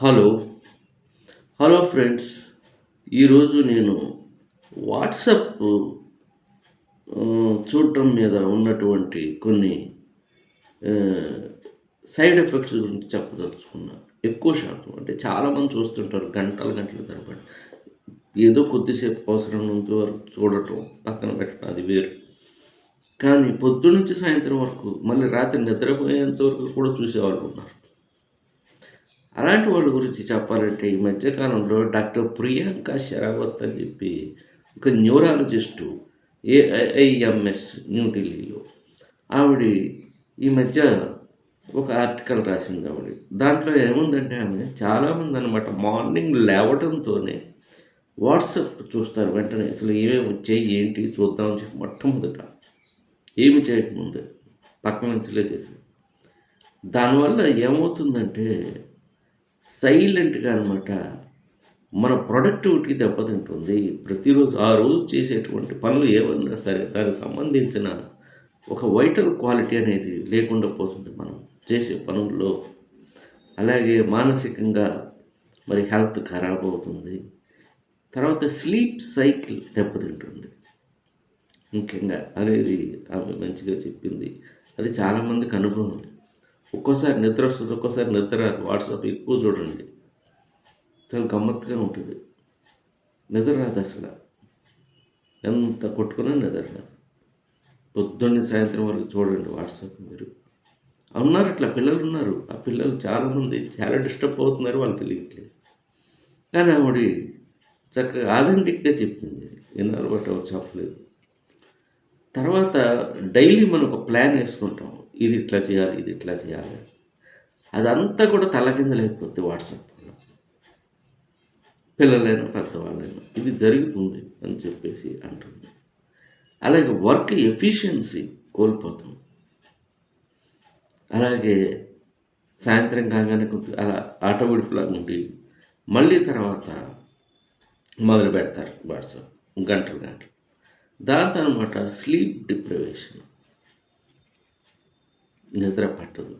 Hello. Hello friends ఈరోజు నేను WhatsApp చూడటం మీద ఉన్నటువంటి కొన్ని సైడ్ ఎఫెక్ట్స్ గురించి చెప్పదలుచుకున్నా. ఎక్కువ శాతం అంటే చాలామంది చూస్తుంటారు గంటలు గంటల తరబడి ఏదో కొద్దిసేపు అవసరం నుంచి వరకు చూడటం పక్కన పెట్టడం అది వేరు. కానీ పొద్దు నుంచి సాయంత్రం వరకు మళ్ళీ రాత్రి నిద్రపోయేంత వరకు కూడా చూసేవాళ్ళు ఉన్నారు. అలాంటి వాళ్ళ గురించి చెప్పాలంటే ఈ మధ్యకాలంలో డాక్టర్ ప్రియాంక షరావత్ అని చెప్పి ఒక న్యూరాలజిస్టు ఏఐఎంఎస్ న్యూఢిల్లీలో ఆవిడ ఈ మధ్య ఒక ఆర్టికల్ రాసింది ఆవిడ. దాంట్లో ఏముందంటే ఆమె చాలామంది అనమాట మార్నింగ్ లేవడంతోనే వాట్సప్ చూస్తారు వెంటనే అసలు ఏమేమి వచ్చాయి ఏంటి చూద్దామని చెప్పి మొట్టమొదట. ఏమి చేయకముందు పక్కన నుంచి లేచేసి దానివల్ల ఏమవుతుందంటే సైలెంట్గా అనమాట మన ప్రొడక్టివిటీ దెబ్బతింటుంది. ప్రతిరోజు ఆ రోజు చేసేటువంటి పనులు ఏమన్నా సరే దానికి సంబంధించిన ఒక వైటల్ క్వాలిటీ అనేది లేకుండా పోతుంది మనం చేసే పనుల్లో. అలాగే మానసికంగా మరి హెల్త్ ఖరాబ్ అవుతుంది. తర్వాత స్లీప్ సైకిల్ దెబ్బతింటుంది. ముఖ్యంగా అనేది ఆమె మంచిగా చెప్పింది. అది చాలామందికి అనుభవం. ఒక్కోసారి నిద్ర వస్తుంది ఒక్కోసారి నిద్ర రాదు. వాట్సాప్ ఎక్కువ చూడండి. చాలా గమ్మత్తుగా ఉంటుంది. నిద్ర రాదు అసలు. ఎంత కొట్టుకున్నా నిద్ర రాదు. పొద్దున్నే సాయంత్రం వరకు చూడండి వాట్సాప్ మీరు. ఉన్నారు అట్లా పిల్లలు ఉన్నారు. ఆ పిల్లలు చాలామంది చాలా డిస్టర్బ్ అవుతున్నారు వాళ్ళు తెలియట్లేదు. కానీ ఆవిడ చక్కగా ఆథెంటిక్గా చెప్పింది. విన్నారు బట్టి చెప్పలేదు. తర్వాత డైలీ మనం ఒక ప్లాన్ వేసుకుంటాం. ఇది ఇట్లా చేయాలి ఇది ఇట్లా చేయాలి. అదంతా కూడా తలకిందలైపోద్ది వాట్సాప్లో పిల్లలైనా పెద్దవాళ్ళైనా ఇది జరుగుతుంది అని చెప్పేసి అంటుంది. అలాగే వర్క్ ఎఫిషియన్సీ కోల్పోతాం. అలాగే సాయంత్రం కాగానే కొంచెం అలా ఆట విడుపులా ఉండి మళ్ళీ తర్వాత మొదలు పెడతారు వాట్సాప్ గంటలు గంటలు. దాంతో అనమాట స్లీప్ డిప్రివేషన్. నిద్ర పట్టదు.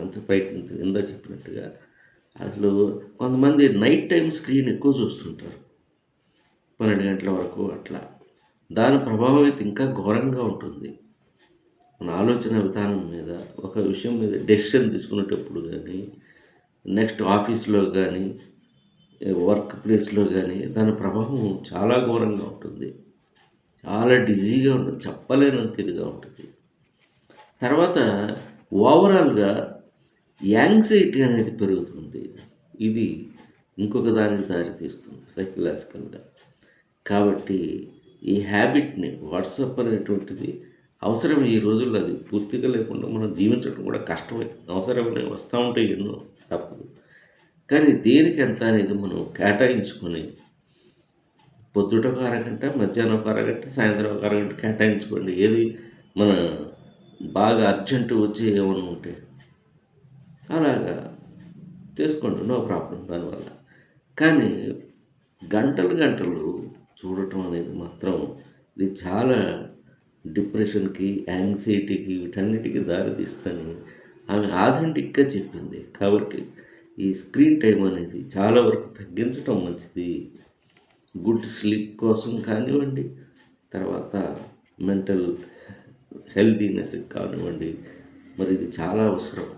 అంత బయట నుంచి ఇందా చెప్పినట్టుగా అసలు కొంతమంది నైట్ టైం స్క్రీన్ ఎక్కువ చూస్తుంటారు. పన్నెండు గంటల వరకు అట్లా. దాని ప్రభావం అయితే ఇంకా ఘోరంగా ఉంటుంది. మన ఆలోచన విధానం మీద ఒక విషయం మీద డెసిషన్ తీసుకునేటప్పుడు కానీ నెక్స్ట్ ఆఫీస్లో కానీ వర్క్ ప్లేస్లో కానీ దాని ప్రభావం చాలా ఘోరంగా ఉంటుంది. చాలా డిజీగా ఉంటుంది. చెప్పలేనంత ఇదిగా ఉంటుంది. తర్వాత ఓవరాల్గా యాంగ్జైటీ అనేది పెరుగుతుంది. ఇది ఇంకొక దానికి దారితీస్తుంది సైకలాజికల్గా. కాబట్టి ఈ హ్యాబిట్ని వాట్సప్ అనేటువంటిది అవసరం ఈ రోజుల్లో అది పూర్తిగా లేకుండా మనం జీవించడం కూడా కష్టమే. అవసరమనే వస్తూ ఉంటాయి ఎన్నో తప్పదు. కానీ దేనికి ఎంత అనేది మనం కేటాయించుకొని పొద్దుట ఒక అరగంట మధ్యాహ్నం ఒక అరగంట సాయంత్రం ఒక అరగంట కేటాయించుకోండి. ఏది మన బాగా అర్జెంటు వచ్చి ఏమైనా ఉంటే అలాగా చేసుకోండి నో ప్రాబ్లం దానివల్ల. కానీ గంటలు గంటలు చూడటం అనేది మాత్రం ఇది చాలా డిప్రెషన్కి యాంగ్జైటీకి వీటన్నిటికీ దారితీస్తని ఆమె ఆథెంటిక్గా చెప్పింది. కాబట్టి ఈ స్క్రీన్ టైం అనేది చాలా వరకు తగ్గించడం మంచిది. గుడ్ స్లీప్ కోసం కానివ్వండి తర్వాత మెంటల్ హెల్తీనెస్ కానివ్వండి మరి ఇది చాలా అవసరం.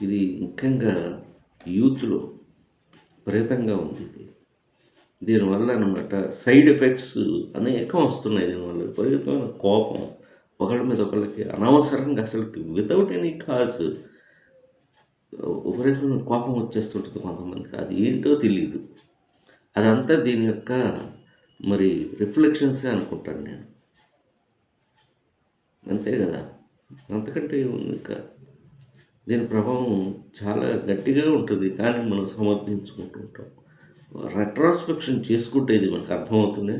ఇది ముఖ్యంగా యూత్లో ప్రేతంగా ఉంది ఇది. దీనివల్ల అనమాట సైడ్ ఎఫెక్ట్స్ అనేకం వస్తున్నాయి దీనివల్ల విపరీతమైన కోపం. ఒకళ్ళ మీద ఒకళ్ళకి అనవసరంగా అసలుకి వితౌట్ ఎనీ కాజ్ విపరీతమైన కోపం వచ్చేస్తుంటుంది కొంతమందికి. అది ఏంటో తెలియదు అదంతా దీని యొక్క మరి రిఫ్లెక్షన్సే అనుకుంటాను నేను. అంతే కదా. అంతకంటే ఏముంది ఇంకా? దీని ప్రభావం చాలా గట్టిగా ఉంటుంది కానీ మనం సమర్థించుకుంటూ ఉంటాం. రెట్రాస్పెక్షన్ చేసుకుంటే ఇది మనకు అర్థమవుతూనే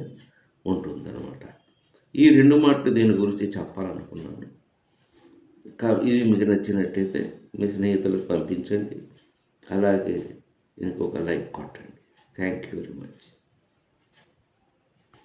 ఉంటుంది అనమాట ఈ రెండు మాటలు దీని గురించి చెప్పాలనుకున్నాను. కా ఇది మీకు నచ్చినట్టయితే మీ స్నేహితులకు పంపించండి. అలాగే ఇంకొక లైక్ కొట్టండి. Thank you very much